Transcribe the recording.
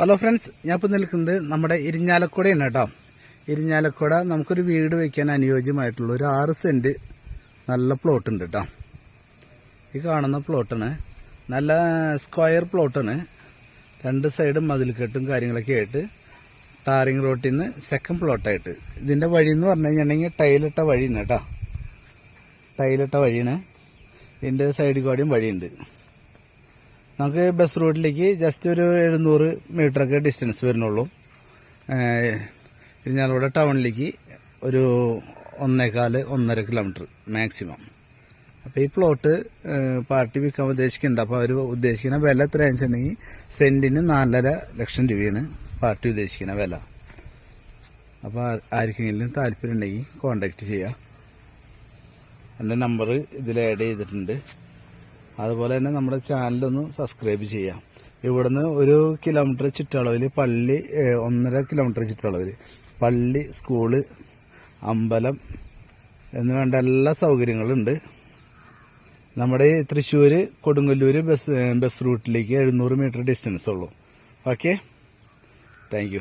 Hello friends ഞാൻ ഇപ്പോൾ നിൽക്കുന്നത് നമ്മുടെ ഇരിഞ്ഞാലക്കുടയാണ് കേട്ടോ. ഇരിഞ്ഞാലക്കുട നമുക്കൊരു വീട് വയ്ക്കാൻ അനുയോജ്യമായിട്ടുള്ള ഒരു ആറ് സെന്റ് നല്ല പ്ലോട്ട് ഉണ്ട് കേട്ടോ. ഈ കാണുന്ന പ്ലോട്ടാണ് നല്ല സ്ക്വയർ പ്ലോട്ടാണ് രണ്ട് സൈഡും മതിൽക്കെട്ടും കാര്യങ്ങളൊക്കെ ആയിട്ട് ടാറിങ് റോട്ടിൽ നിന്ന് സെക്കൻഡ് പ്ലോട്ടായിട്ട് ഇതിന്റെ വഴി എന്ന് പറഞ്ഞു കഴിഞ്ഞിട്ടുണ്ടെങ്കിൽ ടൈലിട്ട വഴിയാണ് കേട്ടോ. ടൈലിട്ട വഴിയാണ്. ഇതിന്റെ സൈഡിൽ കൂടിയും വഴിയുണ്ട്. നമുക്ക് ബസ് റൂട്ടിലേക്ക് ജസ്റ്റ് ഒരു എഴുന്നൂറ് മീറ്ററൊക്കെ ഡിസ്റ്റൻസ് വരുന്നുള്ളൂ. ഇരിഞ്ഞാലൂടെ ടൗണിലേക്ക് ഒരു ഒന്നേകാൽ ഒന്നര കിലോമീറ്റർ മാക്സിമം അപ്പോൾ ഈ പ്ലോട്ട് പാർട്ടി വിൽക്കാൻ ഉദ്ദേശിക്കുന്നുണ്ട്. അപ്പോൾ അവർ ഉദ്ദേശിക്കുന്ന വില എത്രയാണെന്ന് വെച്ചിട്ടുണ്ടെങ്കിൽ സെന്റിന് നാലര ലക്ഷം രൂപയാണ് പാർട്ടി ഉദ്ദേശിക്കുന്ന വില. അപ്പോൾ ആർക്കെങ്കിലും താല്പര്യം ഉണ്ടെങ്കിൽ കോണ്ടാക്ട് ചെയ്യാം. എന്റെ നമ്പർ ഇതിൽ ആഡ് ചെയ്തിട്ടുണ്ട്. അതുപോലെ തന്നെ നമ്മുടെ ചാനലൊന്ന് സബ്സ്ക്രൈബ് ചെയ്യാം. ഇവിടുന്ന് ഒരു കിലോമീറ്റർ ചുറ്റളവിൽ പള്ളി ഒന്നര കിലോമീറ്റർ ചുറ്റളവിൽ പള്ളി സ്കൂൾ അമ്പലം എന്ന് വേണ്ട എല്ലാ സൗകര്യങ്ങളും ഉണ്ട് നമ്മുടെ തൃശ്ശൂർ കൊടുങ്ങല്ലൂർ ബസ് ബസ് റൂട്ടിലേക്ക് എഴുന്നൂറ് മീറ്റർ ഡിസ്റ്റൻസ് ഉള്ളൂ. Okay thank